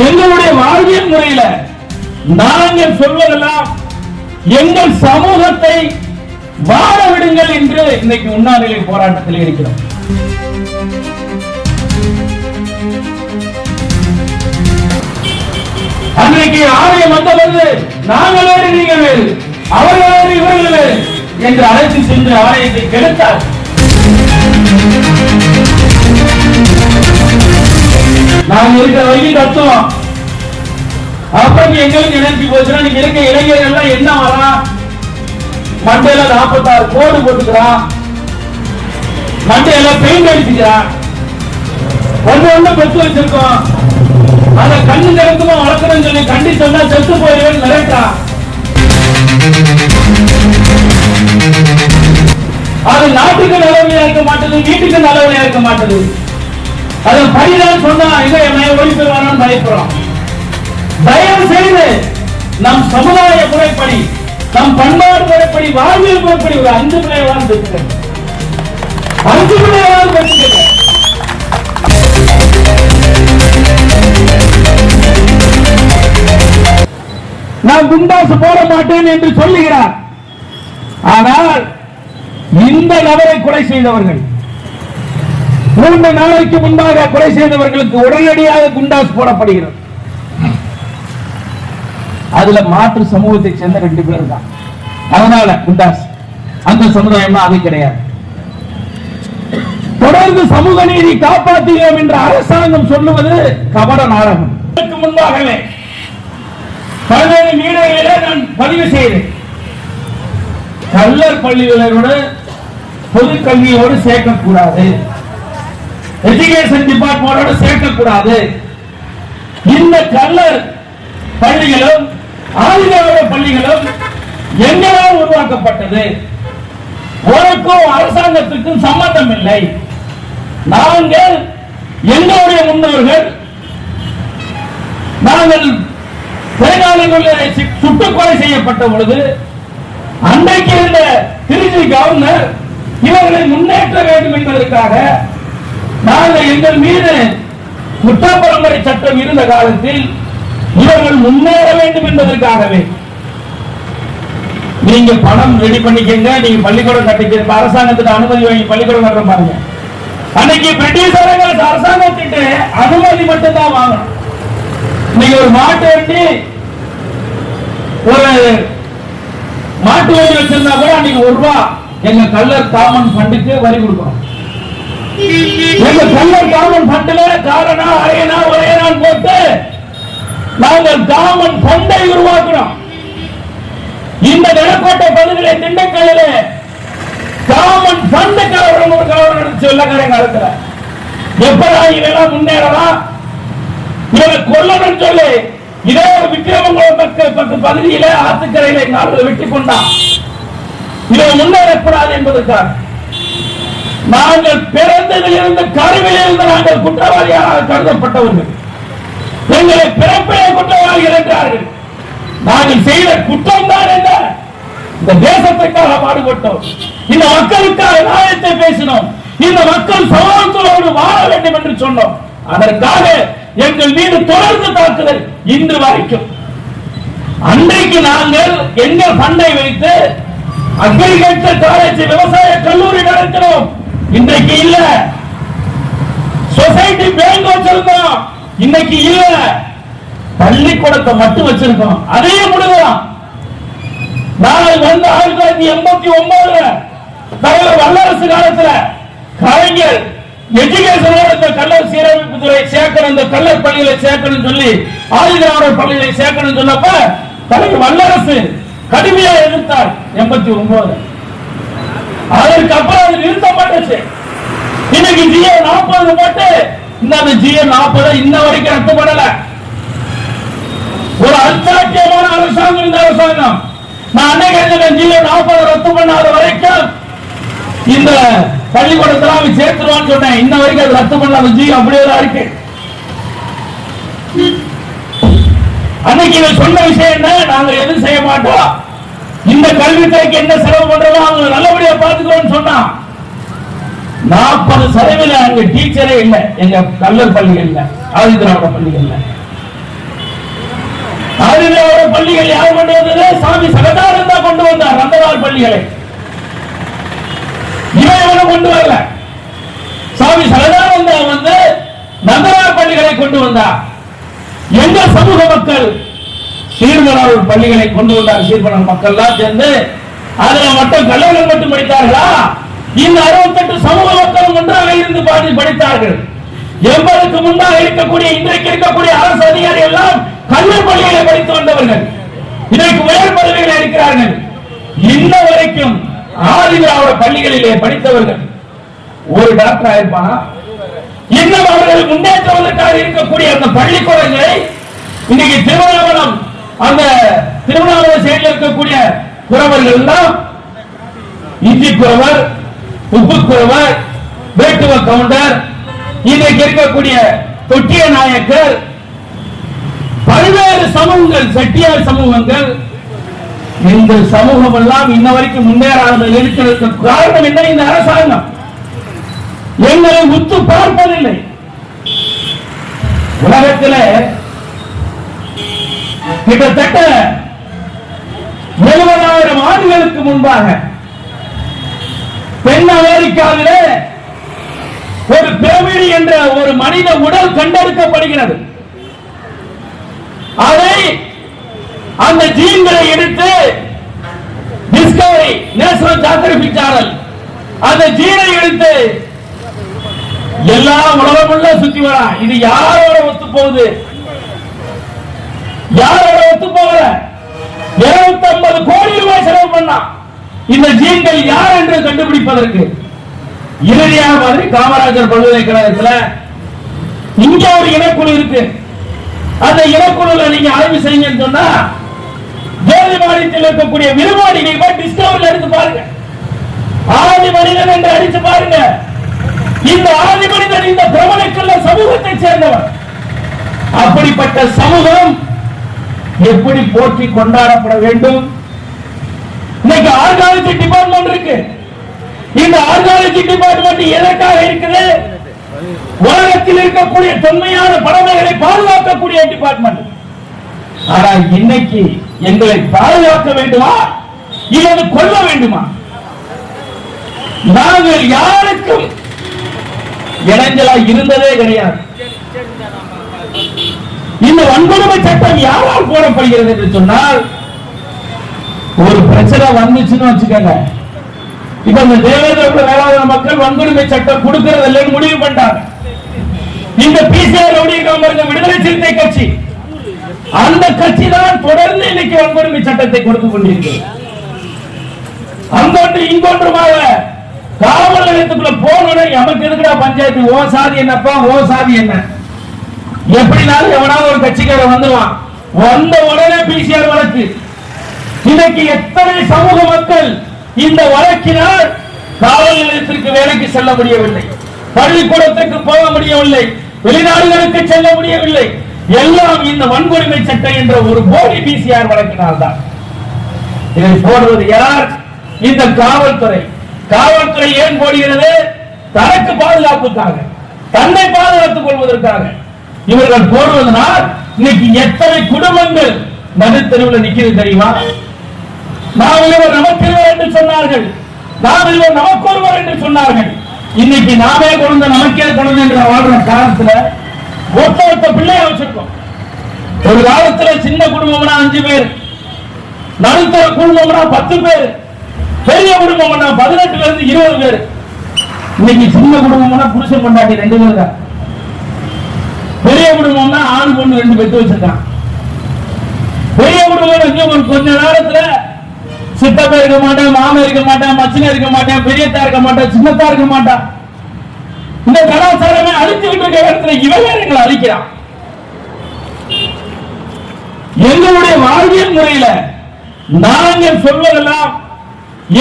எங்களுடைய வாழ்வியல் முறையில நாங்கள் சொல்வதெல்லாம் எங்கள் சமூகத்தை வாழ விடுங்கள் என்று இன்னைக்கு உண்ணாநிலை போராட்டத்தில் இருக்கிறோம். அன்றைக்கு ஆலயம் வந்தபோது நாங்கள் வேறு நீங்கள் வேறு அவர்கள் வேறு இவர்கள் வேறு என்று அழைத்து சென்று ஆலயத்தை கெடுத்தார் நாங்க இருக்கிற வரைக்கும் கத்துவோம் அப்புறம் எங்களுக்கு நினைச்சு போச்சுன்னா நீங்க இருக்க இளைஞர்கள் எல்லாம் என்ன வரா மண்டையில நாற்பத்தாறு கோடு போட்டுக்கிறான் மண்டையில பெயிண்ட் அடிச்சுக்கிறான் ஒண்ணு ஒண்ணு பெற்று வச்சிருக்கோம். அதை கண்ணு திறக்குமா வளர்க்கணும்னு சொல்லி கண்டி சொன்னா செத்து போயிருவேன் மிரட்டான் அது நாட்டுக்கு நல்லவழியா இருக்க மாட்டது வீட்டுக்கு நல்லவழியா இருக்க மாட்டது. அதை படிதான் சொன்னா இதை என்னை ஒழிப்பு வேணும்னு பயப்படுறோம். தயவு செய்து நம் சமுதாய முறைப்படி நம் பண்பாடு முறைப்படி வாழ்வியல் முறைப்படி ஒரு அஞ்சு பிள்ளைகளால் வாழ்ந்து அஞ்சு பிள்ளைகளால் வாழ்ந்து நான் குண்டாசு போட மாட்டேன் என்று சொல்லுகிறார். ஆனால் இந்த நபரை கொலை செய்தவர்கள் மூன்று நாளைக்கு முன்பாக கொலை செய்தவர்களுக்கு உடனடியாக குண்டாஸ் போடப்படுகிறது. அதுல மாற்று சமூகத்தை சேர்ந்த ரெண்டு பேர் தான் அதனால குண்டாஸ் அந்த சமுதாயம் அது கிடையாது. தொடர்ந்து சமூக நீதி காப்பாற்றுகிறோம் என்று அரசாங்கம் சொல்லுவது கபட நாடகம். இதற்கு முன்பாகவே பல்வேறு மீனவர்களிலே நான் பதிவு செய்தேன். கல்லர் பள்ளிகளோடு பொது கல்வியோடு சேர்க்கக்கூடாது. எஜுகேஷன் டிபார்ட்மெண்டோட சேர்க்கக்கூடாது. இந்த கல்லர் பள்ளிகளும் ஆதிகார பள்ளிகளும் எங்களால் உருவாக்கப்பட்டது? உனக்கும் அரசாங்கத்துக்கும் சம்பந்தம் இல்லை நாங்கள் எங்களுடைய முன்னோர்கள் நாங்கள் பெருங்காலங்களில் சுட்டுக்கொலை செய்யப்பட்ட பொழுது அன்றைக்கு இருந்த திருச்சி கவர்னர் இவர்களை முன்னேற்ற வேண்டும் என்பதற்காக நாங்கள் எங்கள் மீது குற்றப்பரம்பரை சட்டம் இருந்த காலத்தில் இவர்கள் முன்னேற வேண்டும் என்பதற்காகவே நீங்க பணம் ரெடி பண்ணிக்கங்க நீங்க பள்ளிக்கூடம் கட்டிக்க அரசாங்கத்துக்கு அனுமதி வாங்கி பள்ளிக்கூடம் கட்டுற பாருங்க. அன்னைக்கு பிரிட்டிஷாரங்க அரசாங்கத்திட்ட அனுமதி மட்டும்தான் வாங்கணும். இன்னைக்கு ஒரு மாட்டு வண்டி ஒரு மாட்டு வண்டி வச்சிருந்தா கூட அன்னைக்கு ஒரு ரூபா எங்க கல்லர் காமன் ஃபண்டுக்கு வரி கொடுக்கணும். எங்க கல்லர் காமன் பண்டில காரணா அரையனா உரையனான்னு போட்டு நாங்கள் காமன் பண்டை உருவாக்குறோம் இந்த நிலக்கோட்டை பகுதியிலே திண்டுக்கல்லிலே காமன் ஃபண்ட் கலவரம் ஒரு கலவரம் நடந்துச்சு வெள்ளக்காரங்க காலத்துல. எப்படா இதெல்லாம் முன்னேறலாம் இவரை கொல்லணும் சொல்லி இதே ஒரு விக்கிரமங்குளம் பக்க பகுதியில ஆத்துக்கரையில எங்க ஆளுகளை வெட்டி கொண்டான் இதை முன்னேறக்கூடாது என்பதற்காக. நாங்கள் பிறந்ததிலிருந்து கருவிலிருந்து நாங்கள் குற்றவாளியாக கருதப்பட்டவர்கள். எங்களை பிறப்பிலே குற்றவாளிகள் என்றார்கள் நாங்கள் செய்த குற்றம் தான் என்ன? இந்த தேசத்துக்காக பாடுபட்டோம். இந்த மக்களுக்காக நியாயத்தை பேசினோம். இந்த மக்கள் சமூகத்தோடு வாழ வேண்டும் என்று சொன்னோம். அதற்காக எங்கள் மீது தொடர்ந்து தாக்குதல் இன்று வரைக்கும். அன்றைக்கு நாங்கள் எங்கள் பண்டை வைத்து அக்ரிகல்ச்சர் காலேஜ் விவசாய கல்லூரி நடத்தினோம். இன்றைக்கு இல்ல. சொசைட்டி பேங்க் வச்சிருக்கோம். இன்னைக்கு இல்ல. பள்ளிக்கூடத்தை மட்டும் வச்சிருக்கோம். அதையும் முடுங்கலாம் நாங்கள் வந்து ஆயிரத்தி தொள்ளாயிரத்தி எண்பத்தி ஒன்பதுல தலைவர் வல்லரசு காலத்துல கலைஞர் எஜுகேஷன் இந்த கல்லர் சீரமைப்பு துறை சேர்க்கணும் இந்த கல்லர் பள்ளியில சேர்க்கணும் சொல்லி ஆதிதிராவிடர் பள்ளியில சேர்க்கணும் சொன்னப்ப தலைவர் வல்லரசு கடுமையா எதிர்த்தார் எண்பத்தி ஒன்பதுல. அதற்கு அப்புறம் அது நிறுத்தப்பட்டுச்சு. இன்னைக்கு ஜியோ நாற்பது போட்டு இந்த அந்த ஜியோ நாற்பது இன்ன வரைக்கும் ரத்துப்படல ஒரு அச்சாக்கியமான அரசாங்கம் இந்த அரசாங்கம். நான் அன்னைக்கு ஜியோ நாற்பது ரத்து பண்ணாத வரைக்கும் இந்த பள்ளிக்கூடத்துல அவன் சேர்த்துருவான்னு சொன்னேன். இன்ன வரைக்கும் அது ரத்து பண்ணாத ஜியோ அப்படியே தான் இருக்கு. அன்னைக்கு இவன் சொன்ன விஷயம் என்ன? நாங்க எதுவும் செய்ய மாட்டோம். இந்த கல்வித்துறைக்கு என்ன செலவு பண்றதோ அவங்க நல்லபடியா பாத்துக்கோன்னு சொன்னான் நாற்பது சதவீத அங்க டீச்சரே இல்லை. எங்க கல்லூர் பள்ளிகள்ல ஆதி திராவிட பள்ளிகள்ல ஆதிதிராவிட பள்ளிகள் யார் கொண்டு வந்தது? சாமி சகதானந்தா கொண்டு வந்தார் அந்த பள்ளிகளை. இவன் எவனும் கொண்டு வரல. சாமி சகதானந்தா வந்து நந்தனார் பள்ளிகளை கொண்டு வந்தார். எங்க சமூக மக்கள் சீர்மலர் பள்ளிகளை கொண்டு வந்தார் சீர்மலர் மக்கள் எல்லாம் சேர்ந்து. அதுல மட்டும் கல்லூரிகள் மட்டும் படித்தார்களா? இந்த அறுபத்தெட்டு சமூக மக்களும் ஒன்றாக இருந்து பாடி படித்தார்கள். எண்பதுக்கு முன்னால் இருக்கக்கூடிய இன்றைக்கு இருக்கக்கூடிய அரசு அதிகாரி எல்லாம் கல்லூரி பள்ளிகளை படித்து வந்தவர்கள். இன்றைக்கு உயர் பதவிகளை இருக்கிறார்கள் இன்ன வரைக்கும் ஆதிதிராவிட பள்ளிகளிலே படித்தவர்கள். ஒரு டாக்டர் ஆயிருப்பானா இன்னும் அவர்கள் முன்னேற்றுவதற்காக இருக்கக்கூடிய அந்த பள்ளிக்கூடங்களை இன்னைக்கு திருவண்ணாமலம் அந்த திருவண்ணாமலை சைடில் இருக்கக்கூடிய குறவர்கள் எல்லாம் இஞ்சி குறவர் உப்பு குறவர் வேட்டுவ கவுண்டர் இன்றைக்கு இருக்கக்கூடிய தொட்டிய நாயக்கர் பல்வேறு சமூகங்கள் செட்டியார் சமூகங்கள். இந்த சமூகம் எல்லாம் இன்ன வரைக்கும் முன்னேறாமல் இருக்கிறதுக்கு காரணம் என்ன? இந்த அரசாங்கம். எங்களை உத்து பார்ப்பதில்லை. உலகத்திலே கிட்டத்தட்ட எழுபதாயிரம் ஆண்டுகளுக்கு முன்பாக தென் அமெரிக்காவிலே ஒரு பிரமிடு என்ற ஒரு மனித உடல் கண்டெடுக்கப்படுகிறது. அதை அந்த ஜீன்களை எடுத்து டிஸ்கவரி நேஷனல் ஜாகிரபிக் சேனல் அந்த ஜீனை எடுத்து எல்லா உலகமுள்ள சுத்தி வரா. இது யாரோட ஒத்து போகுது யாரோட ஒத்து போகல இருநூத்தி ஐம்பது கோடி ரூபாய் செலவு பண்ணா. இந்த ஜீன்கள் யார் என்று கண்டுபிடிப்பதற்கு? இறுதியாக மாதிரி காமராஜர் பல்கலைக்கழகத்துல இங்க ஒரு இனக்குழு இருக்கு. அந்த இனக்குழுல நீங்க ஆய்வு செய்யுங்கன்னு சொன்னா ஜோதி மாநிலத்தில் இருக்கக்கூடிய விரும்பாடி நீங்க போய் டிஸ்கவரியில் எடுத்து பாருங்க. ஆதி மனிதன் என்று அடிச்சு பாருங்க. இந்த ஆதி மனிதன் இந்த பிரபலக்குள்ள சமூகத்தை சேர்ந்தவர். அப்படிப்பட்ட சமூகம் எப்படி போற்றி கொண்டாடப்பட வேண்டும்? இன்னைக்கு ஆர்காலஜி டிபார்ட்மெண்ட் இருக்கு. இந்த ஆர்காலஜி டிபார்ட்மெண்ட் எதற்காக இருக்குது? உலகத்தில் இருக்கக்கூடிய தொன்மையான பறவைகளை பாதுகாக்கக்கூடிய டிபார்ட்மெண்ட் ஆனா இன்னைக்கு எங்களை பாதுகாக்க வேண்டுமா? இல்லது கொல்ல வேண்டுமா? நாங்கள் யாருக்கும் இடைஞ்சலா இருந்ததே கிடையாது. இந்த வன்கொடுமை சட்டம் யாரால் போடப்படுகிறது என்று சொன்னால் ஒரு பிரச்சனை வந்துச்சுன்னு வச்சுக்கோங்க. இப்ப இந்த தேவேந்திர வேளாண் மக்கள் வன்கொடுமை சட்டம் கொடுக்கிறது இல்லைன்னு முடிவு பண்ணிட்டாங்க. இந்த பிசிஆர் ரவுடிய விடுதலை சிறுத்தை கட்சி. அந்த கட்சி தான் தொடர்ந்து இன்னைக்கு வன்கொடுமை சட்டத்தை கொடுத்து கொண்டிருக்கிறது அங்கொன்று இங்கொன்றுமாக காவல் நிலையத்துக்குள்ள போனோட எமக்கு எதுக்குடா பஞ்சாயத்து? ஓ சாதி என்னப்பா? ஓ சாதி என்ன? எப்படினாலும் எவனாவது ஒரு கட்சிக்காரன் வந்துடுவான் வந்த உடனே பிசிஆர் வழக்கு. இன்னைக்கு எத்தனை சமூக மக்கள் இந்த வழக்கினால் காவல் நிலையத்திற்கு வேலைக்கு செல்ல முடியவில்லை. பள்ளிக்கூடத்திற்கு போக முடியவில்லை. வெளிநாடுகளுக்கு செல்ல முடியவில்லை. எல்லாம் இந்த வன்கொடுமை சட்டம் என்ற ஒரு போலி பிசிஆர் வழக்கினால் தான் இதை போடுவது யார்? இந்த காவல்துறை. காவல்துறை ஏன் போடுகிறது? தனக்கு பாதுகாப்புக்காக. தன்னை பாதுகாத்துக் கொள்வதற்காக. இவர்கள் போடுவதனால் இன்னைக்கு எத்தனை குடும்பங்கள் நடுத்தருவில் நிக்கிறது தெரியுமா? நாம் இவர் நமக்கிருவர் என்று சொன்னார்கள். நாம் இவர் நமக்கு ஒருவர் என்று சொன்னார்கள். இன்னைக்கு நாமே குழந்தை நமக்கே குழந்தை என்ற வாழ்ற காலத்துல ஒத்த ஒத்த பிள்ளைய வச்சிருக்கோம். ஒரு காலத்துல சின்ன குடும்பம்னா அஞ்சு பேர் நடுத்தர குடும்பம்னா பத்து பேர் பெரிய குடும்பம்னா பதினெட்டுல இருந்து இருபது பேர். இன்னைக்கு சின்ன குடும்பம்னா புருஷன் கொண்டாட்டி ரெண்டு பேர் தான். பெரிய குடும்பம்னா ஆண் பொண்ணு ரெண்டு பெற்று வச்சிருக்கான். பெரிய குடும்பம் இன்னும் ஒரு கொஞ்ச நேரத்துல சித்தப்பா இருக்க மாட்டேன் மாமன் இருக்க மாட்டேன் மச்சின இருக்க மாட்டேன் பெரியத்தா இருக்க மாட்டேன் சின்னத்தா இருக்க மாட்டான். இந்த கலாச்சாரமே அழிச்சுக்கிட்டு இருக்க இடத்துல இவன் எங்களை அழிக்கிறான். எங்களுடைய வாழ்வியல் முறையில நாங்கள் சொல்வதெல்லாம்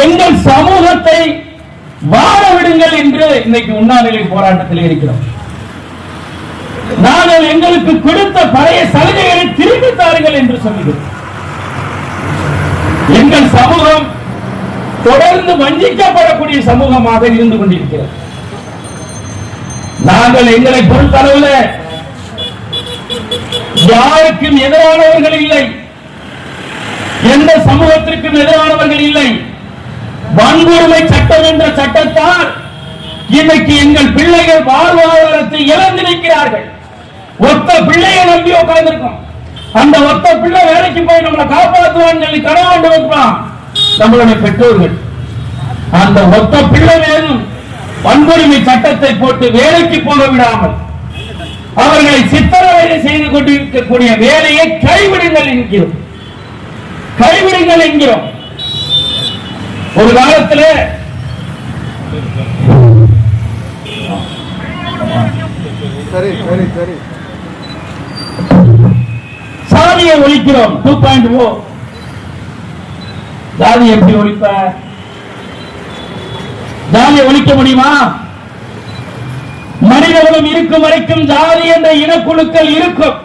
எங்கள் சமூகத்தை வாழ விடுங்கள் என்று இன்னைக்கு உண்ணாநிலை போராட்டத்தில் இருக்கிறோம். நாங்கள் எங்களுக்கு கொடுத்த பழைய சலுகைகளை திரும்பி தாருங்கள் என்று சொல்லுகிறோம் எங்கள் சமூகம் தொடர்ந்து வஞ்சிக்கப்படக்கூடிய சமூகமாக இருந்து கொண்டிருக்கிறது. நாங்கள் எங்களை பொறுத்தளவில் யாருக்கும் எதிரானவர்கள் இல்லை. எந்த சமூகத்திற்கும் எதிரானவர்கள் இல்லை. வன்கொடுமை சட்டம் என்ற சட்டத்தால் இன்னைக்கு எங்கள் பிள்ளைகள் வாழ்வாதாரத்தை இழந்து நிற்கிறார்கள். ஒத்த பிள்ளையை நம்பி உட்கார்ந்துருக்கோம். அந்த ஒத்த பிள்ளை வேலைக்கு போய் நம்மளை காப்பாற்றுவான்னு சொல்லி கன கொண்டு வைக்கலாம் நம்மளுடைய பெற்றோர்கள். அந்த ஒத்த பிள்ளை வேணும். வன்கொடுமை சட்டத்தை போட்டு வேலைக்கு போக விடாமல் அவர்களை சித்திரவதை செய்து கொண்டிருக்கக்கூடிய வேலையை கைவிடுங்கள் என்கிறோம். கைவிடுங்கள் என்கிறோம். ஒரு காலத்தில் சரி சரி சரி. சாதியை ஒழிக்கிறோம். டூ பாயிண்ட் ஓ ஜாதி எப்படி ஒழிப்ப? ஜாதியை ஒழிக்க முடியுமா? மனிதகுலம் இருக்கும் வரைக்கும் ஜாதி என்ற இனக்குழுக்கள் இருக்கும்.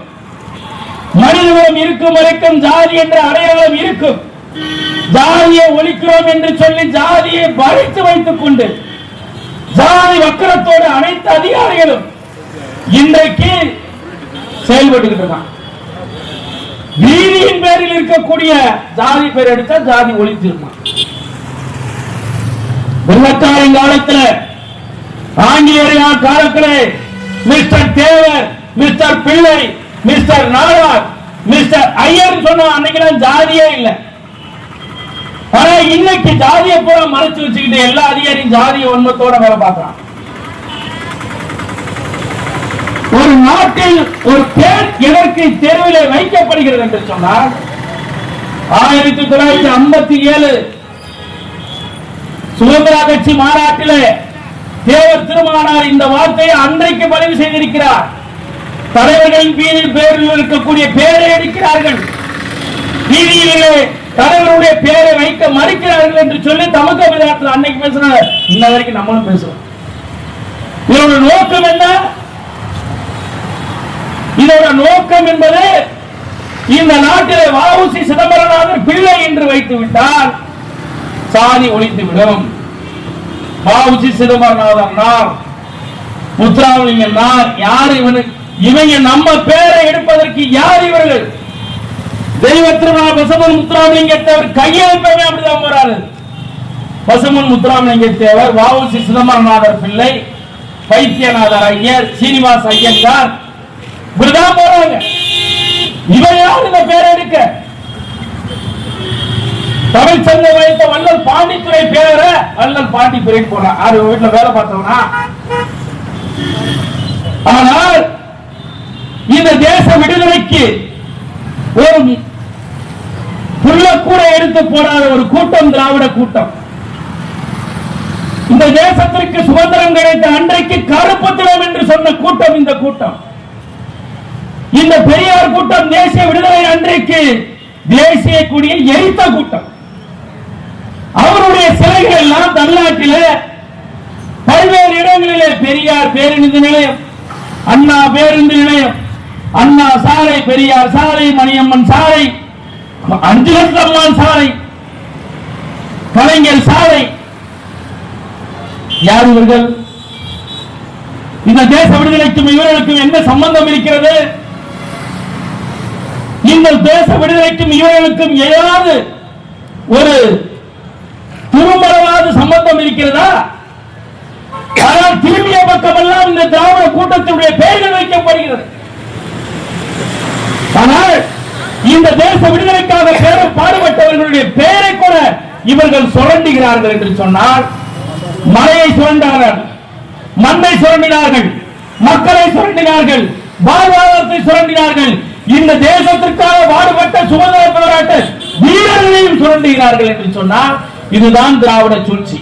மனிதகுலம் இருக்கும் வரைக்கும் ஜாதி என்ற அடையாளம் இருக்கும். ஜாதியை ஒழிக்கிறோம் என்று சொல்லி ஜாதியை வளைத்து வைத்துக் கொண்டு ஜாதி வக்கரத்தோடு அனைத்து அதிகாரிகளும் இன்றைக்கு செயல்பட்டு இருக்கான் வீதியின் பேரில் இருக்கக்கூடிய ஜாதி பேர் எடுத்தா ஜாதி ஒழித்திருமா வெள்ளக்காரின் காலத்துல ஆங்கிலேயர் காலத்தில் mister Thevar mister Pillai mister Nadar mister Iyer சொன்ன அன்னைக்கெல்லாம் ஜாதியே இல்லை. ஆனா இன்னைக்கு ஜாதியை பூரா மறைச்சு வச்சுக்கிட்டு எல்லா அதிகாரியும் ஜாதிய உண்மத்தோட வேலை பார்க்கறான். ஒரு நாட்டில் ஒரு தேர் எதற்கு தெருவிலே வைக்கப்படுகிறது என்று சொன்னால் ஆயிரத்தி தொள்ளாயிரத்தி ஐம்பத்தி ஏழு சுதந்திர கட்சி மாநாட்டிலே தேவர் திருமானார் இந்த வார்த்தையை அன்றைக்கு பதிவு செய்திருக்கிறார். தலைவர்களின் வீதியில் பேரில் இருக்கக்கூடிய பேரை எடுக்கிறார்கள் வீதியிலே தலைவருடைய பேரை வைக்க மறுக்கிறார்கள் என்று சொல்லி தமிழக விளையாட்டில் அன்னைக்கு பேசினார். இன்ன வரைக்கும் நம்மளும் பேசுறோம். இவருடைய நோக்கம் என்ன? இதோட நோக்கம் என்பது இந்த நாட்டிலே வாவுசி சிதம்பரநாதர் பிள்ளை என்று வைத்து விட்டால் சாதி ஒழித்துவிடும். வாவுசி சிதம்பரநாதன் நார் முத்துராமலிங்கம் நார் யார் இவனு இவங்க நம்ம பேரை எடுப்பதற்கு யார் இவர்கள்? தெய்வ திருமண பசமன் முத்துராமலிங்கத்தேவர் கையெழுப்பவே அப்படிதான் போறாரு. பசமன் முத்துராமலிங்கத்தேவர் வாவுசி சிதம்பரநாதர் பிள்ளை பைத்தியநாதர் ஐயர் சீனிவாஸ் ஐயங்கார் இப்படிதான் போறாங்க. இவன் யார் இந்த பேரை எடுக்க? தமிழ் சங்க வைத்த வல்லல் பாண்டித்துறை பேர வள்ளல் பாண்டித்துறை போறான் ஆறு வீட்டுல வேலை பார்த்தவனா? ஆனால் இந்த தேச விடுதலைக்கு ஒரு புள்ள கூட எடுத்து போடாத ஒரு கூட்டம் திராவிட கூட்டம். இந்த தேசத்திற்கு சுதந்திரம் கிடைத்த அன்றைக்கு கருப்பு தினம் என்று சொன்ன கூட்டம் இந்த கூட்டம். இந்த பெரியார் கூட்டம் தேசிய விடுதலை அன்றைக்கு தேசிய கொடியை எரித்த கூட்டம். அவருடைய சிலைகள் எல்லாம் தமிழ்நாட்டில பல்வேறு இடங்களிலே பெரியார் பேருந்து நிலையம் அண்ணா பேருந்து நிலையம் அண்ணா சாலை பெரியார் சாலை மணியம்மன் சாலை அஞ்சுலத்தம்மான் சாலை கலைஞர் சாலை. யார் இவர்கள்? இந்த தேச விடுதலைக்கும் இவர்களுக்கும் என்ன சம்பந்தம் இருக்கிறது? இந்த தேச விடுதலைக்கும் இவர்களுக்கும் ஏதாவது ஒரு திருமணமாவது சம்பந்தம் இருக்கிறதா? ஆனால் திரும்பிய பக்கமெல்லாம் இந்த திராவிட கூட்டத்தினுடைய பெயர்கள் வைக்கப்படுகிறது. ஆனால் இந்த தேச விடுதலைக்காக பேர பாடுபட்டவர்களுடைய பெயரை கூட இவர்கள் சுரண்டுகிறார்கள் என்று சொன்னால் மலையை சுரண்டார்கள் மண்ணை சுரண்டினார்கள் மக்களை சுரண்டினார்கள் வாழ்வாதாரத்தை சுரண்டினார்கள் இந்த தேசத்திற்காக பாடுபட்ட சுதந்திர போராட்ட வீரர்களையும் சுரண்டுகிறார்கள் என்று சொன்னால் இதுதான் திராவிட சூழ்ச்சி.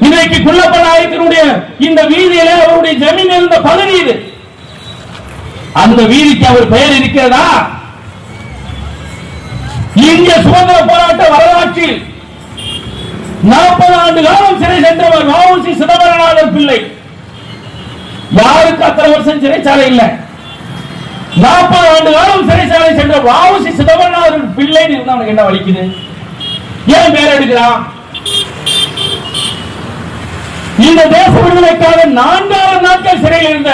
இன்றைக்கு குள்ளப்பநாயக்கனுடைய இந்த வீதியில அவருடைய ஜமீன் இருந்த பகுதி இது. அந்த வீதிக்கு அவர் பெயர் இருக்கிறதா? இந்திய சுதந்திர போராட்ட வரலாற்றில் நாற்பது ஆண்டு காலம் சிறை சென்றவர் வஉசி சிதம்பரநாதர் பிள்ளை. யாருக்கு அத்தனை வருஷம் சிறைச்சாலை இல்லை? நாற்பது ஆண்டு காலம் சிறைச்சாலை சென்ற வஉசி பிள்ளைன்னு பிள்ளை அவனுக்கு என்ன வலிக்குது? ஏன் பேர் எடுக்கிறான்? இந்த தேச விடுதலைக்காக நான்காவது நாட்கள் சிறையில் இருந்த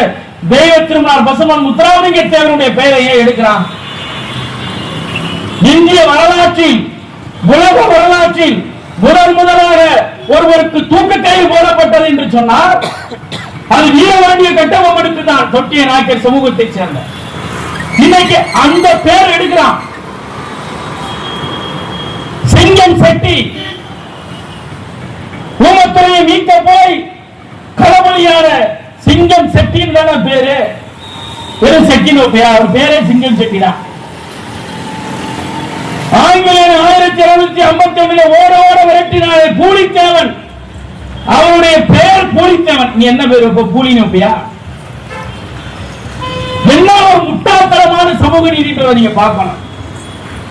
தெய்வ திருமார் பசுமன் முத்துராமலிங்க தேவனுடைய பெயரை ஏன் எடுக்கிறான்? இந்திய வரலாற்றில் உலக வரலாற்றில் முதல் முதலாக ஒருவருக்கு தூக்கு கயிறு போடப்பட்டது என்று சொன்னால் அது வீரவாண்டிய கட்டபொம்மனுக்கு தான் தொட்டிய நாயக்கர் சமூகத்தை சேர்ந்த. இன்னைக்கு அந்த பேர் எடுக்கிறான். செங்கன் செட்டி. ஊமத்துறையை மீட்க போய் களபலியான சிங்கம் செட்டின்னு தானே பேரு. வெறும் செட்டின் அவர் பேரே சிங்கம் செட்டி தான். ஆங்கிலேயர் ஆயிரத்தி இருநூத்தி ஐம்பத்தி ஒண்ணுல ஓட ஓட விரட்டினாலே கூலித்தேவன். அவனுடைய பெயர் பூலித்தேவன் நீ என்ன பேர்? இப்ப பூலின்னு என்ன ஒரு முட்டாள்தனமான சமூக நீதின்றதை நீங்க பார்க்கணும்.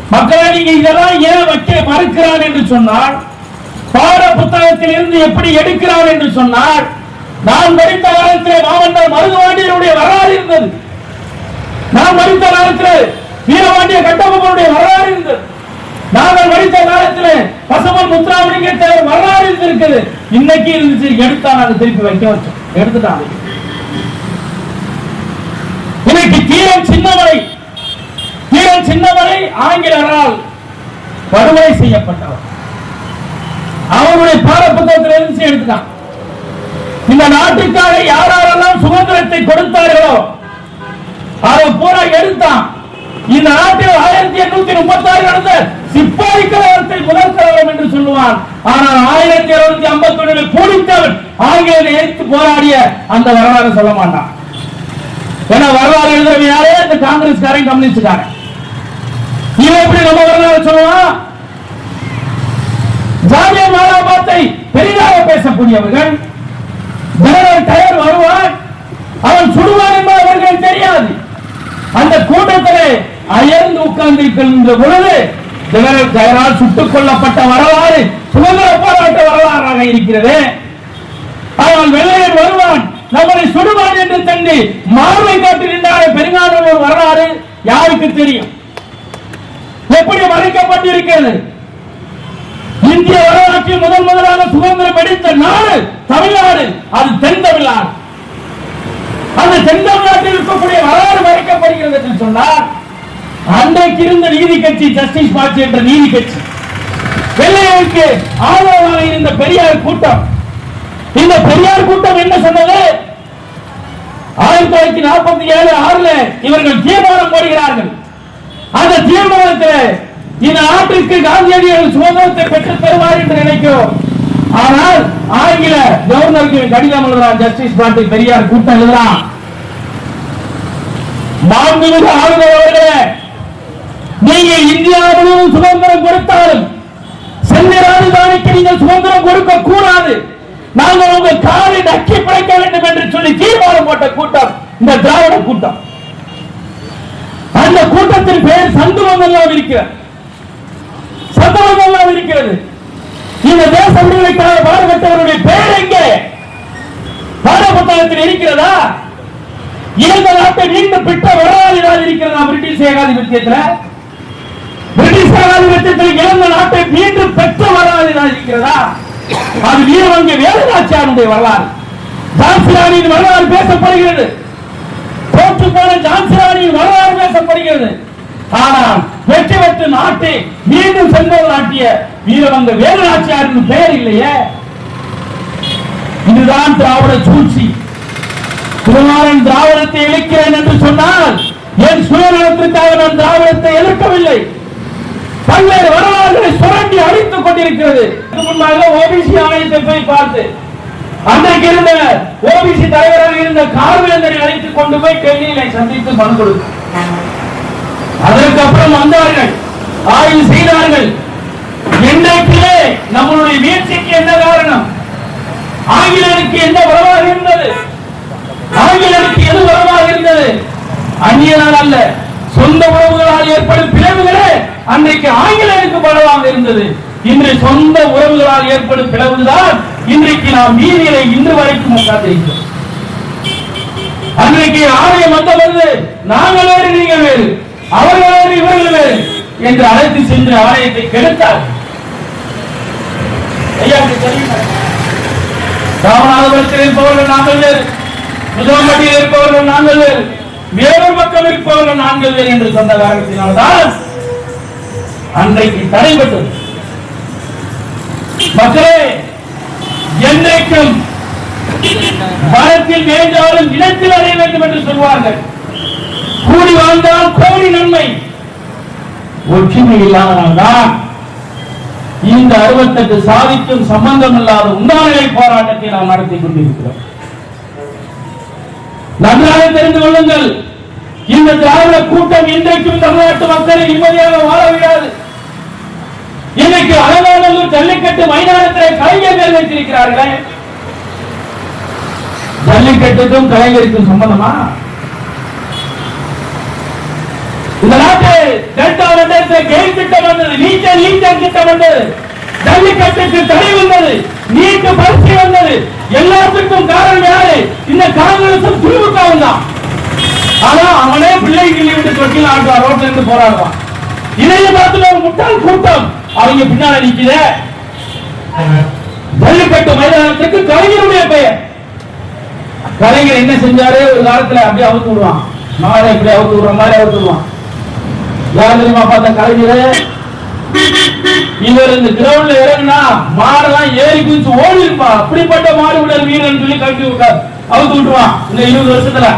மக்களை நீங்க இதெல்லாம் ஏன் வைக்க மறுக்கிறான் என்று சொன்னால் பாட புத்தகத்தில் இருந்து எப்படி எடுக்கிறான் என்று சொன்னால் நான் படித்த காலத்திலே மாமன்னர் மருதுவாண்டியருடைய வரலாறு இருந்தது. நான் படித்த காலத்தில் வீரவாண்டிய கட்டபொம்மனுடைய வரலாறு இருந்தது. நாங்கள் படித்த காலத்தில் பசுமன் முத்துராமலிங்க தேவர் வரலாறு இருந்திருக்குது. இன்னைக்கு இருந்துச்சு எடுத்தா அதை திருப்பி வைக்க வச்சோம். எடுத்துட்டாங்க. இன்னைக்கு தீரம் சின்னவரை தீரம் சின்னவரை ஆங்கிலரால் படுகொலை செய்யப்பட்டவர். அவருடைய பாட புத்தகத்தில் இருந்து எடுத்துட்டான் இந்த நாட்டுக்காக யாரெல்லாம் சுதந்திரத்தை கொடுத்தார்களோ அதை பூரா எடுத்தான். இந்த நாட்டில் ஆயிரத்தி எண்ணூத்தி முப்பத்தி ஆறு நடந்த சிப்பாய் கலவரத்தை முதல் கலவரம் என்று சொல்லுவான். ஆனால் ஆயிரத்தி இருநூத்தி ஐம்பத்தி ஒன்றில் பூடித்தவன் ஆங்கிலேயரை எதிர்த்து போராடிய அந்த வரலாறு சொல்ல மாட்டான். ஏன்னா வரலாறு எழுதுறவன் யாரே இந்த காங்கிரஸ்காரன் கம்யூனிஸ்ட்காரன் இவன் எப்படி நம்ம வரலாறு சொல்லுவான்? ஜாமிய மாலாபாத்தை பெரிதாக பேசக்கூடியவர்கள் ஜெனரல் டயர் வருவான் அவன் சுடுவான் என்பது அவர்களுக்கு தெரியாது. அந்த கூட்டத்திலே அயர்ந்து உட்கார்ந்திருக்கின்ற பொழுது ஜெனரல் டயரால் சுட்டுக் கொல்லப்பட்ட வரலாறு சுதந்திர போராட்ட வரலாறாக இருக்கிறது. அவன் வெள்ளையன் வருவான் நம்மளை சுடுவான் என்று தண்ணி மார்பை காட்டி நின்றாலே பெருங்கானூர் வரலாறு யாருக்கு தெரியும்? எப்படி மறைக்கப்பட்டிருக்கிறது? இந்திய வரலாற்றில் முதல் முதலாக சுதந்திரம் எடுத்த நாடு தமிழ்நாடு அது தென் தமிழ்நாடு. அந்த தென் தமிழ்நாட்டில் இருக்கக்கூடிய வரலாறு மறைக்கப்படுகிறது என்று சொன்னார் அன்றைக்கு இருந்த நீதி கட்சி ஜஸ்டிஸ் பார்ட்டி என்ற நீதி கட்சி. வெள்ளையனுக்கு ஆதரவாக இருந்த பெரியார் கூட்டம். இந்த பெரியார் கூட்டம் என்ன சொன்னது? ஆயிரத்தி தொள்ளாயிரத்தி நாற்பத்தி ஏழு ஆறுல இவர்கள் தீர்மானம் போடுகிறார்கள். அந்த தீர்மானத்தில் இந்த நாட்டிற்கு காந்தியடிகள் சுதந்திரத்தை பெற்று தருவார் என்று நினைக்கிறோம். ஆனால் ஆங்கில கவர்னருக்கு கடிதம் எழுதுறான் ஜஸ்டிஸ் பாட்டி பெரியார் கூட்டம் எழுதுறான் மாண்புமிகு ஆளுநர் அவர்களே நீங்கள் இந்தியா முழுவதும் சுதந்திரம் கொடுத்தாலும் சென்னை ராஜதானிக்கு நீங்கள் சுதந்திரம் கொடுக்க கூடாது நாங்கள் உங்கள் காலை நக்கி பிழைக்க வேண்டும் என்று சொல்லி தீர்மானம் போட்ட கூட்டம் இந்த திராவிட கூட்டம். அந்த கூட்டத்தின் பெயர் சந்துவம் எல்லாம் இருக்கிறது. சந்துவம் எல்லாம் இருக்கிறது. இந்த தேச விடுதலைக்காக பாடுபட்டவருடைய பெயர் எங்கே? பாட புத்தகத்தில் இருக்கிறதா? இந்த நாட்டை மீண்டும் பிட்ட வரலாறு ஏதாவது இருக்கிறதா? பிரிட்டிஷ் ஏகாதிபத்தியத்தில்? பிரிட்டிஷ் ஏகாதிபத்தியத்தில் இழந்த நாட்டை மீண்டும் பெற்ற வரலாறு இருக்கிறதா? அது வீரவங்க வேலுநாச்சியாருடைய வரலாறு. ஜான்சிராணியின் வரலாறு பேசப்படுகிறது. தோற்று போன ஜான்சிராணியின் வரலாறு பேசப்படுகிறது. ஆனால் வெற்றி பெற்று நாட்டை மீண்டும் செல்வர்கள் நாட்டிய வீரவங்க வேலுநாச்சியாரின் பெயர் இல்லையே? இதுதான் திராவிட சூழ்ச்சி. குருமாரன் திராவிடத்தை இழைக்கிறேன் என்று சொன்னால் என் சுயநலத்திற்காக நான் திராவிடத்தை எதிர்க்கவில்லை பல்வேறு வரலாறுகளை சுரண்டி அழித்துக் கொண்டிருக்கிறது. முன்பாக ஓபிசி ஆணையத்தை போய் பார்த்து அன்றைக்கு இருந்த ஓபிசி தலைவராக இருந்த கார்வேந்தரை அழைத்துக் கொண்டு போய் டெல்லியில சந்தித்து மனு கொடுத்தார் அதற்கு அப்புறம் வந்தார்கள். ஆய்வு செய்தார்கள். இன்றைக்கிலே நம்மளுடைய வீழ்ச்சிக்கு என்ன காரணம்? ஆங்கிலருக்கு என்ன உறவாக இருந்தது? ஆங்கிலருக்கு எது உறவாக இருந்தது? அந்நியனால் அல்ல. சொந்த உறவுகளால் ஏற்படும் பிளவுகளே அன்றைக்கு ஆங்கிலேயருக்கு பலவாக இருந்தது. இன்று சொந்த உறவுகளால் ஏற்படும் பிளவுதான் இன்றைக்கு நாம் மீதியிலே இன்று வரைக்கும் உட்கார்ந்திருக்கிறோம். அன்றைக்கு ஆலயம் வந்த பொழுது நாங்கள் வேறு நீங்க வேறு அவர்கள் வேறு இவர்கள் வேறு என்று அழைத்து சென்று ஆலயத்தை கெடுத்தார். ஐயா ராமநாதபுரத்தில் இருப்பவர்கள் நாங்கள் வேறு முதலமட்டியில் இருப்பவர்கள் நாங்கள் வேறு வேறொரு பக்கம் இருப்பவர்கள் நாங்கள் வேறு என்று சொன்ன காரணத்தினால்தான் அன்றைக்கு தடைபட்டது. மக்களே என்றைக்கும் மரத்தில் வேண்டாலும் இனத்தில் அடைய வேண்டும் என்று சொல்வார்கள். கூடி வாழ்ந்தால் கோடி நன்மை. ஒற்றுமை இல்லாதனால்தான் இந்த அறுபத்தெட்டு சாதிக்கும் சம்பந்தம் இல்லாத உண்டாநிலை போராட்டத்தை நாம் நடத்தி கொண்டிருக்கிறோம். நன்றாக தெரிந்து கொள்ளுங்கள். இந்த திராவிட கூட்டம் இன்றைக்கும் தமிழ்நாட்டு மக்களை நிம்மதியாக வாழ விடாது. இன்னைக்கு அலங்காநல்லூர் ஜல்லிக்கட்டு மைதானத்திலே கலைஞர்கள் வைத்திருக்கிறார்களே. ஜல்லிக்கட்டுக்கும் கலைஞருக்கும் சம்பந்தமா? இந்த நாட்டு டெல்டா மண்டலத்தில் கெயில் திட்டம் வந்தது நீச்சல் நீச்சல் திட்டம் வந்தது. ஜல்லிக்கட்டுக்கு தடை வந்தது. நீட்டு பரிசு வந்தது. எல்லாத்துக்கும் காரணம் யாரு? இந்த காங்கிரசும் திமுகவும் தான். ஆனா அவனே பிள்ளைகள் விட்டு தொட்டில் ஆடுவான் ரோட்ல இருந்து போராடுவான் இதைய பார்த்து ஒரு முட்டாள் கூட்டம். அவங்க பின்னால நிக்கிற பள்ளிப்பட்டு மைதானத்துக்கு கலைஞருடைய பெயர். கலைஞர் என்ன செஞ்சாரு? ஒரு காலத்துல அப்படியே அவுத்து விடுவான். மாலை இப்படி அவுத்து விடுற மாதிரி அவுத்து விடுவான். யார் தெரியுமா பார்த்த கலைஞர்? இவர் இந்த கிரவுண்ட்ல இறங்கினா மாடெல்லாம் ஏறி குதிச்சு ஓடி இருப்பா அப்படிப்பட்ட மாடு உடல் வீரன் சொல்லி கட்டி விட்டார். அவுத்து விட்டுவான் இந்த இருபது வருஷத்துல.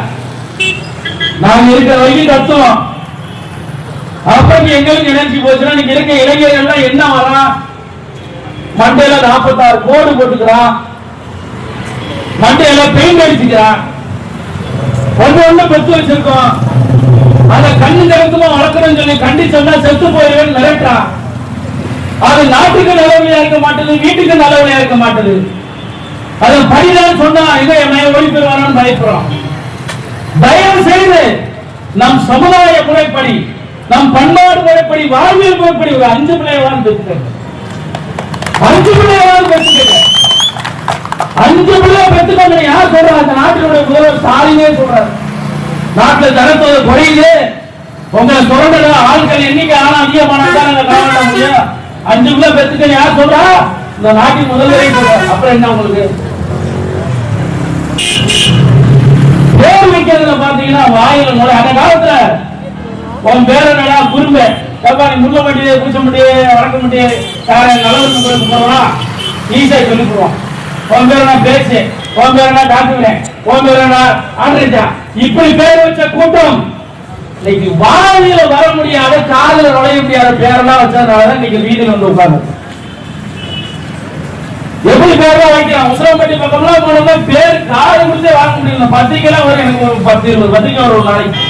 நாங்க இருக்கிற வரைக்கும் கத்துவோம். அப்படி எங்களுக்கு நினைச்சு போச்சுன்னா நீங்க இருக்க இளைஞர்கள் எல்லாம் என்ன வரான்? மண்டையில நாற்பத்தாறு கோடு போட்டுக்கிறான். மண்டையில பெயிண்ட் அடிச்சுக்கிறான். ஒண்ணு ஒண்ணு பெத்து வச்சிருக்கோம். அந்த கண்ணு நிறத்துமா வளர்க்கணும்னு சொல்லி கண்டிச்சோம்னா செத்து போயிருவேன் மிரட்டான் அது நாட்டுக்கு நல்லவழியா இருக்க மாட்டேது வீட்டுக்கு நல்லவழியா இருக்க மாட்டேது. அது படிதான் சொன்னா இதை என் ஓடி போயிருவானு பயப்படுறோம் தயவு செய்து நம் சமுதாய முறைப்படி நம் பண்பாடு முறைப்படி வாழ்வியல் முறைப்படி ஒரு அஞ்சு பிள்ளைகளாம் பெற்றுக்க அஞ்சு பிள்ளைகளாம் பெற்றுக்க அஞ்சு பிள்ளை பெற்றுக்கோங்க யார் சொல்றா அந்த நாட்டினுடைய முதல்வர் ஸ்டாலினே சொல்றாரு. நாட்டுல ஜனத்தொகை குறையுது. உங்களை சுரண்டல ஆட்கள் எண்ணிக்கை ஆனா அதிகமானதான் நாங்க காண முடியும் அஞ்சு கிலோ பெற்றுக்க யார் சொல்றா? இந்த நாட்டின் முதல்வரே அப்புறம் என்ன உங்களுக்கு? பேர் வைக்கிறதுல பாத்தீங்கன்னா வாயில நுழை. அந்த காலத்துல உன் பேர் என்னடா? குறும்ப. எப்பா நீ முள்ள மாட்டியே குடிச்ச முடியே வளர்க்க முடியே? யார? நலவுக்கு கொடுக்க போறோம் ஈஸியா சொல்லி போடுவோம் உன் பேர் என்ன? பேச்சு. உன் பேர் என்ன? டாக்டர் உன் பேர் என்ன? ஆண்டா இப்படி பேர் வச்ச கூட்டம் இன்னைக்கு வாயில வர முடியாத காதுல நுழைய முடியாத பேரெல்லாம் வச்சதுனால இன்னைக்கு வீதியில் வந்து உட்கார்ந்து. எப்படி பேரெல்லாம் வைக்கிறான் உசரம்பட்டி பக்கம்லாம் போனோம்னா பேர் காது முடிச்சே வாங்க முடியல. பத்திரிக்கைலாம் வரும் எனக்கு ஒரு பத்து இருபது பத்திரிக்கை வரும் ஒரு நாளைக்கு.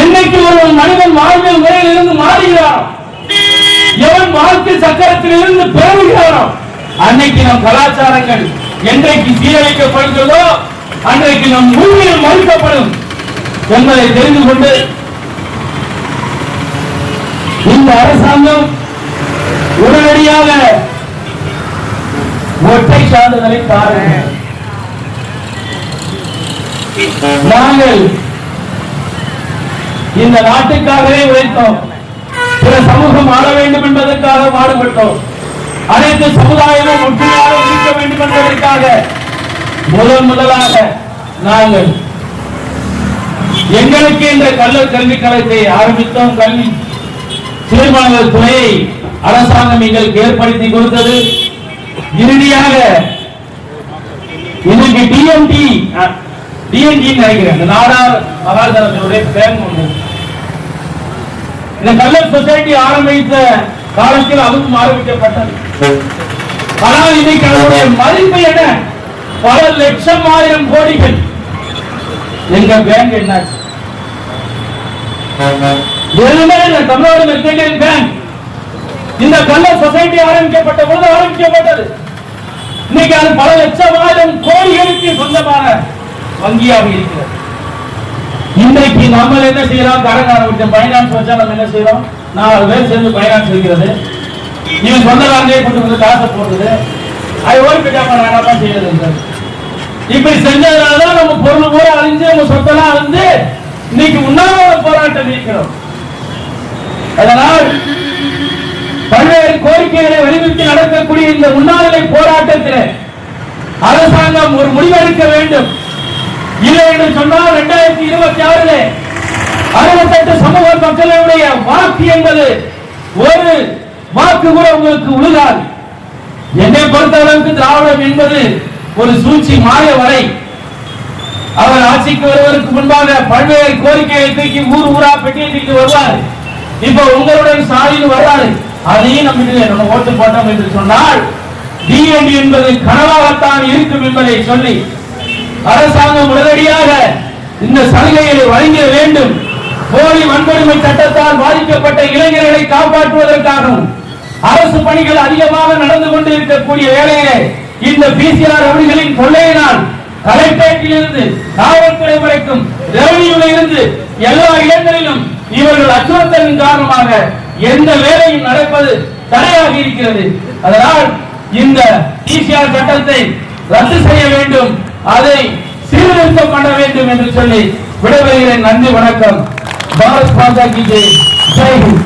என்னைக்கு ஒரு மனிதன் வாழ்வியல் முறையில் இருந்து மாறுகிறானோ எவன் வாழ்க்கை சக்கரத்தில் இருந்து பெறுகிறானோ அன்னைக்கு நம் கலாச்சாரங்கள் என்றைக்கு சீரழிக்கப்படுகிறதோ அன்றைக்கு நம் மூலியம் மறுக்கப்படும். என்பதை தெரிந்து கொண்டு இந்த அரசாங்கம் உடனடியாக ஒற்றை சான்றிதழை தாருங்கள் நாங்கள் இந்த நாட்டுக்காகவே உழைத்தோம். பிற சமூகம் ஆட வேண்டும் என்பதற்காக பாடுபட்டோம். அனைத்து சமுதாயமும் ஒற்றுமையாக இருக்க வேண்டும் என்பதற்காக முதல் முதலாக நாங்கள் எங்களுக்கு இந்த கல்லூர் கல்வி கழகத்தை ஆரம்பித்தோம். கல்வி தீர்மானங்கள் துறையை அரசாங்கம் எங்களுக்கு ஏற்படுத்தி கொடுத்தது. இறுதியாக இன்னைக்கு டிஎம்டி டிஎன்டி நினைக்கிறேன். இந்த நாடார் மகாஜனத்தினுடைய பேங்க் ஒன்று. இந்த கல்லர் சொசைட்டி ஆரம்பித்த காலத்தில் அதுவும் ஆரம்பிக்கப்பட்டது. ஆனால் இன்னைக்கு அதனுடைய மதிப்பு என்ன? பல லட்சம் ஆயிரம் கோடிகள். எங்க பேங்க் என்னாச்சு? எதுவுமே இல்லை தமிழ்நாடு மெர்கன்டைல் பேங்க் இந்த கல்லர் சொசைட்டி ஆரம்பிக்கப்பட்ட பொழுது ஆரம்பிக்கப்பட்டது. இன்னைக்கு அது பல லட்சம் லட்சமாயிரம் கோடிகளுக்கு சொந்தமான வங்கியாக இருக்கிறது. இன்னைக்கு நம்ம என்ன செய்யறோம் கடன் ஆரம்பிச்சோம் பைனான்ஸ் வச்சா நம்ம என்ன செய்யறோம்? நாலு பேர் சேர்ந்து பைனான்ஸ் வைக்கிறது. இவன் சொந்தக்காரங்களே கொண்டு வந்து காசை போடுறது. அது ஓடி போயிட்டாம வேணாமா செய்யறது? இப்படி செஞ்சதுனாலதான் நம்ம பொருள் கூட அழிஞ்சு நம்ம சொத்தெல்லாம் அழிஞ்சு இன்னைக்கு உண்ணாவிரத போராட்டம் நீக்கிறோம் அதனால் பல்வேறு கோரிக்கைகளை வலியுறுத்தி நடக்கக்கூடிய இந்த உண்ணாநிலை போராட்டத்தில் அரசாங்கம் ஒரு முடிவெடுக்க வேண்டும். இல்லை என்று சொன்னால் இரண்டாயிரத்தி இருபத்தி ஆறுல அறுபத்தெட்டு சமூக மக்களுடைய வாக்கு என்பது ஒரு வாக்கு கூட உங்களுக்கு உழுகாது என்னை பொறுத்த அளவுக்கு திராவிடம் என்பது ஒரு சூழ்ச்சி மாய வரை அவர் ஆட்சிக்கு வருவதற்கு முன்பாக பல்வேறு கோரிக்கையை தூக்கி ஊர் ஊரா பெட்டியை தூக்கி வருவார். இப்ப உங்களுடன் ஸ்டாலின் வர்றாரு. அதையும் நம்ம நம்ம ஓட்டு போட்டோம் என்று சொன்னால் டிஎன்டி என்பது கனவாகத்தான் இருக்கும் என்பதை சொல்லி அரசாங்கம் உடனடியாக இந்த சலுகைகளை வழங்க வேண்டும். போலி வன்கொடுமை சட்டத்தால் பாதிக்கப்பட்ட இளைஞர்களை காப்பாற்றுவதற்காகவும் அரசு பணிகள் அதிகமாக நடந்து கொண்டு இருக்கக்கூடிய வேலையிலே இந்த பிசிஆர் அவர்களின் கொள்ளையினால் கலெக்டரேட்டில் இருந்து காவல்துறை வரைக்கும் ரெவன்யூல இருந்து எல்லா இடங்களிலும் இவர்கள் அச்சுறுத்தலின் காரணமாக எந்த வேலையும் நடப்பது தடையாக இருக்கிறது. அதனால் இந்த பிசிஆர் சட்டத்தை ரத்து செய்ய வேண்டும். அதை சீர்திருத்தம் பண்ண வேண்டும் என்று சொல்லி விடைபெறுகிறேன். நன்றி வணக்கம். பாரத் மாதா கி ஜெய். ஜெய் ஹிந்த்.